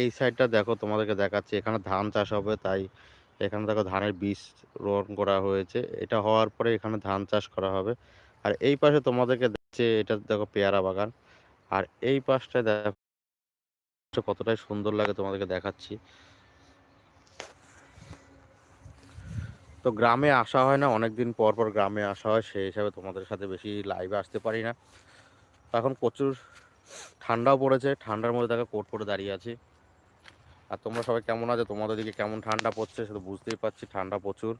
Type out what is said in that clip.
এই সাইডটা দেখো, তোমাদেরকে দেখাচ্ছি। এখানে ধান চাষ হবে, তাই এখানে দেখো ধানের বীজ রোপণ করা হয়েছে। এটা হওয়ার পরে এখানে ধান চাষ করা হবে। আর এই পাশে তোমাদেরকে দেখছে, এটা দেখো পেয়ারা বাগান। আর এই পাশটা দেখো, কতটাই সুন্দর লাগে তোমাদেরকে দেখাচ্ছি। তো গ্রামে আসা হয় না অনেক দিন পর পর গ্রামে আসা হয়, সেই হিসাবে তোমাদের সাথে বেশি লাইভে আসতে পারি না। এখন প্রচুর ঠান্ডাও পড়েছে, ঠান্ডার মধ্যে দেখো কোট পরে দাঁড়িয়ে আছি। আর তোমরা সবাই কেমন আছো? তোমাদের দিকে কেমন ঠান্ডা পড়ছে সেটা বুঝতেই পারছি। ঠান্ডা প্রচুর।